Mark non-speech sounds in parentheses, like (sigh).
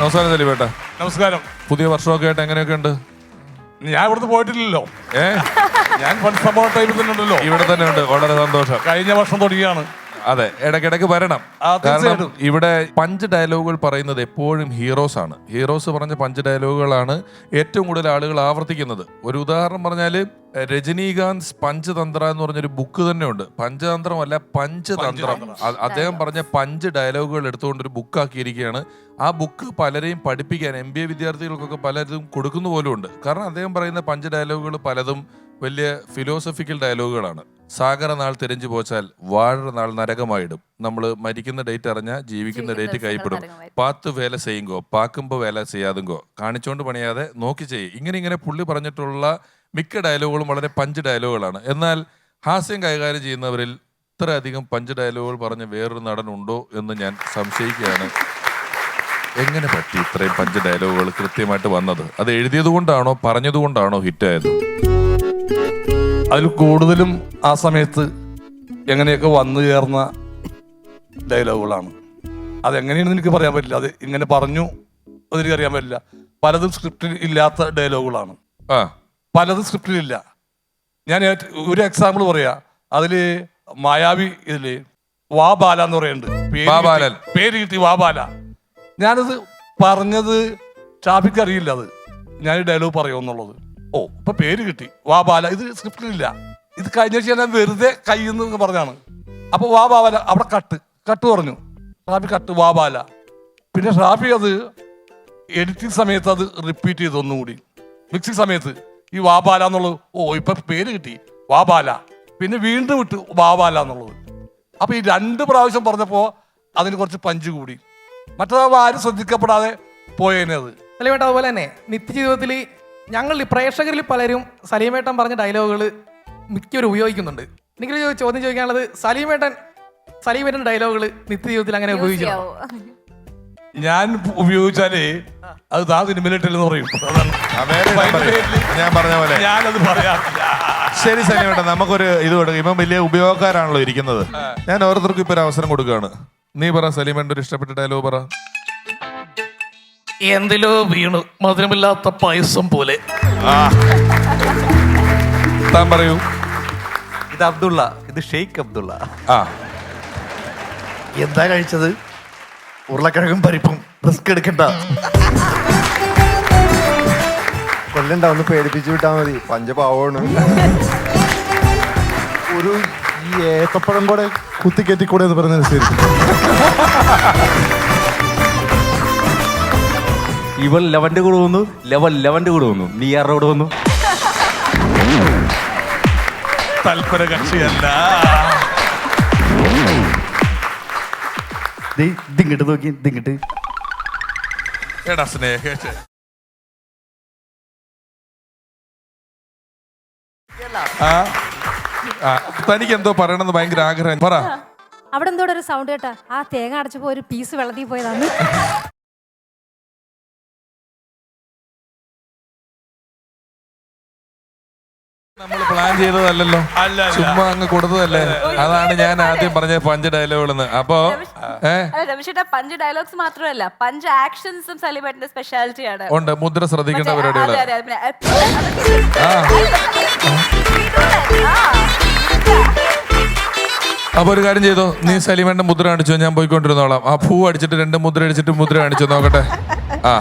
നമസ്കാരം ദിലീപേട്ട നമസ്കാരം. പുതിയ വർഷമൊക്കെ ആയിട്ട് എങ്ങനെയൊക്കെ ഉണ്ട്? ഞാൻ ഇവിടുന്ന് പോയിട്ടില്ലല്ലോ. ഏ? ഞാൻ ഫണ്ട് സംഭവ ടൈമിൽ തന്നെ ഉണ്ടല്ലോ. ഇവിടെ തന്നെ ഉണ്ട്. വളരെ സന്തോഷം. കഴിഞ്ഞ വർഷം തുടങ്ങിയാണ്. അതെ ഇടയ്ക്കിടയ്ക്ക് വരണം. കാരണം ഇവിടെ പഞ്ച് ഡയലോഗുകൾ പറയുന്നത് എപ്പോഴും ഹീറോസ് ആണ്. ഹീറോസ് പറഞ്ഞ പഞ്ച് ഡയലോഗുകളാണ് ഏറ്റവും കൂടുതൽ ആളുകൾ ആവർത്തിക്കുന്നത്. ഒരു ഉദാഹരണം പറഞ്ഞാൽ രജനീകാന്ത് പഞ്ചതന്ത്ര എന്ന് പറഞ്ഞൊരു ബുക്ക് തന്നെ ഉണ്ട് പഞ്ചതന്ത്രമല്ല പഞ്ചതന്ത്രം അദ്ദേഹം പറഞ്ഞ പഞ്ച് ഡയലോഗുകൾ എടുത്തുകൊണ്ട് ഒരു ബുക്ക് ആക്കിയിരിക്കുകയാണ്. ആ ബുക്ക് പലരെയും പഠിപ്പിക്കാൻ എം ബി എ വിദ്യാർത്ഥികൾക്കൊക്കെ പലരും കൊടുക്കുന്ന പോലും ഉണ്ട് കാരണം അദ്ദേഹം പറയുന്ന പഞ്ച് ഡയലോഗുകൾ പലതും വലിയ ഫിലോസഫിക്കൽ ഡയലോഗുകളാണ് സാഗര നാൾ തിരഞ്ഞു പോച്ചാൽ വാഴ നാൾ നരകമായിടും. നമ്മൾ മരിക്കുന്ന ഡേറ്റ് അറിഞ്ഞാൽ ജീവിക്കുന്ന ഡേറ്റ് കൈപ്പെടും. പാത്ത് വേല ചെയ്യുങ്കോ പാക്കുമ്പോ വേല ചെയ്യാതുങ്കോ കാണിച്ചോണ്ട് പണിയാതെ നോക്കി ചെയ്യും. ഇങ്ങനെ ഇങ്ങനെ പുള്ളി പറഞ്ഞിട്ടുള്ള മിക്ക ഡയലോഗുകളും വളരെ പഞ്ച് ഡയലോഗുകളാണ് എന്നാൽ ഹാസ്യം കൈകാര്യം ചെയ്യുന്നവരിൽ ഇത്രയധികം പഞ്ച് ഡയലോഗുകൾ പറഞ്ഞ വേറൊരു നടൻ ഉണ്ടോ എന്ന് ഞാൻ സംശയിക്കുകയാണ്. എങ്ങനെ പറ്റി ഇത്രയും പഞ്ച് ഡയലോഗുകൾ കൃത്യമായിട്ട് വന്നത്? അത് എഴുതിയത് കൊണ്ടാണോ പറഞ്ഞത് കൊണ്ടാണോ ഹിറ്റായത്? അതിൽ കൂടുതലും ആ സമയത്ത് എങ്ങനെയൊക്കെ വന്നു ചേർന്ന ഡയലോഗുകളാണ് അതെങ്ങനെയാണെന്ന് എനിക്ക് പറയാൻ പറ്റില്ല. അത് ഇങ്ങനെ പറഞ്ഞു അതെനിക്ക് അറിയാൻ പറ്റില്ല. പലതും സ്ക്രിപ്റ്റിൽ ഇല്ലാത്ത ഡയലോഗുകളാണ് ആ. പലതും സ്ക്രിപ്റ്റിലില്ല ഞാൻ ഒരു എക്സാമ്പിൾ പറയാ. അതിൽ മായാവി ഇതിൽ വാ ബാല എന്ന് പറയുന്നുണ്ട്. പേര് കിട്ടി വാ ബാല. ഞാനത് പറഞ്ഞത് ഷാഫിക്ക് അറിയില്ല അത്. ഞാൻ ഡയലോഗ് പറയുമെന്നുള്ളത്. ഓ ഇപ്പൊ പേര് കിട്ടി. വാ ബാല ഇത് സ്ക്രിപ്റ്റിലില്ല ഇത് കഴിഞ്ഞ ആഴ്ച ഞാൻ വെറുതെ കയ്യെന്ന് പറഞ്ഞാണ് അപ്പൊ വാ ബാല അവിടെ കട്ട്. കട്ട് പറഞ്ഞു. ഷാഫി കട്ട് വാ ബാല. പിന്നെ ഷാഫി അത് എഡിറ്റിംഗ് സമയത്ത് അത് റിപ്പീറ്റ് ചെയ്തു ഒന്നുകൂടി. മിക്സിംഗ് സമയത്ത് ഈ വാബാല എന്നുള്ളത് ഓ ഇപ്പൊ പേര് കിട്ടി. വാബാല പിന്നെ വീണ്ടും വിട്ടു വാബാല എന്നുള്ളത്. അപ്പൊ ഈ രണ്ട് പ്രാവശ്യം പറഞ്ഞപ്പോ അതിന് കുറച്ച് പഞ്ച് കൂടി. മറ്റേതാവുമ്പോ ആരും ശ്രദ്ധിക്കപ്പെടാതെ പോയേനെ അത്. വേണ്ട അതുപോലെ തന്നെ നിത്യജീവിതത്തിൽ ഞങ്ങൾ പ്രേക്ഷകരിൽ പലരും സലീമേട്ടൻ പറഞ്ഞ ഡയലോഗുകൾ മിക്കവരും ഉപയോഗിക്കുന്നുണ്ട്. എനിക്കൊരു ചോദ്യം ചോദിക്കാനുള്ളത് സലീമേട്ടൻ സലീമേട്ടൻ ഡയലോഗുകൾ നിത്യജീവിതത്തിൽ അങ്ങനെ ഉപയോഗിച്ചു ഞാൻ ഉപയോഗിച്ചാലേ അത് താ സിനിമയിലിട്ടില്ലെന്ന് പറയും. അതാണ്. ഞാൻ പറഞ്ഞ പോലെ. ഞാനത് പറയാറില്ല. ശരി സലീമേട്ടൻ നമുക്കൊരു ഇത് കൊടുക്കും. ഇപ്പം വലിയ ഉപയോഗക്കാരാണല്ലോ ഇരിക്കുന്നത്. ഞാൻ ഓരോരുത്തർക്കും ഇപ്പൊ ഒരു അവസരം കൊടുക്കുകയാണ്. നീ പറ സലീമേട്ടൻ ഒരു ഇഷ്ടപ്പെട്ട ഡയലോഗ് പറ. എന്തിലോ വീണു. മധുരമില്ലാത്ത പായസം പോലെ. താൻ പറയൂ. ഇത് അബ്ദുള്ള. ഇത് ഷെയ്ഖ് അബ്ദുള്ള. ആ. എന്താ കഴിച്ചത്? ഉരുളക്കിഴങ്ങും പരിപ്പും. റിസ്ക് എടുക്കണ്ട. കൊല്ലണ്ട ഒന്ന് പേടിപ്പിച്ചു വിട്ടാ മതി. പഞ്ചപാവാണ്. ഒരു ഈ ഏത്തപ്പഴം കൂടെ കുത്തിക്കയറ്റി കൂടെ എന്ന് പറഞ്ഞ ശരി. (laughs) ഇവൻ ലെവന്റെ കൂടെ വന്നു ലെവൻ ലെവന്റെ കൂടെ വന്നു. നീ ആരുടെ കൂടെ വന്നു? തൽപര കക്ഷിയല്ല. ദേ, ഇതിങ്ങട്ട് നോക്കി ഇതിങ്ങട്ട്. എടാ സ്നേഹ. തനിക്ക് എന്തോ പറയണമെന്ന് ഭയങ്കര ആഗ്രഹം. പറ. അവിടെ എന്തോടെ ഒരു സൗണ്ട് കേട്ടാ? ആ തേങ്ങ അടച്ചപ്പോ ഒരു പീസ് വെള്ളത്തിൽ പോയതാണ് നമ്മൾ പ്ലാൻ ചെയ്തതല്ലല്ലോ. ചുമ്മാ അങ്ങ് കൊടുത്തതല്ലേ? അതാണ് ഞാൻ ആദ്യം പറഞ്ഞ പഞ്ച് ഡയലോഗുകളെന്ന് അപ്പോ രമേശേട്ടാ പഞ്ച് ഡയലോഗ്സ് മാത്രമല്ല പഞ്ച് ആക്ഷൻസും സലിമേട്ടന്റെ സ്പെഷ്യാലിറ്റിയാണ് ഉണ്ട് മുദ്ര ശ്രദ്ധിക്കേണ്ട പരിപാടികൾ അപ്പൊ ഒരു കാര്യം ചെയ്തോ? നീ സലിമേന്റെ മുദ്ര കാണിച്ചോ? ഞാൻ പോയിക്കൊണ്ടിരുന്നോളാം. ആ പൂ അടിച്ചിട്ട് രണ്ട് മുദ്ര അടിച്ചിട്ട് മുദ്ര കാണിച്ചോ? നോക്കട്ടെ. ആ.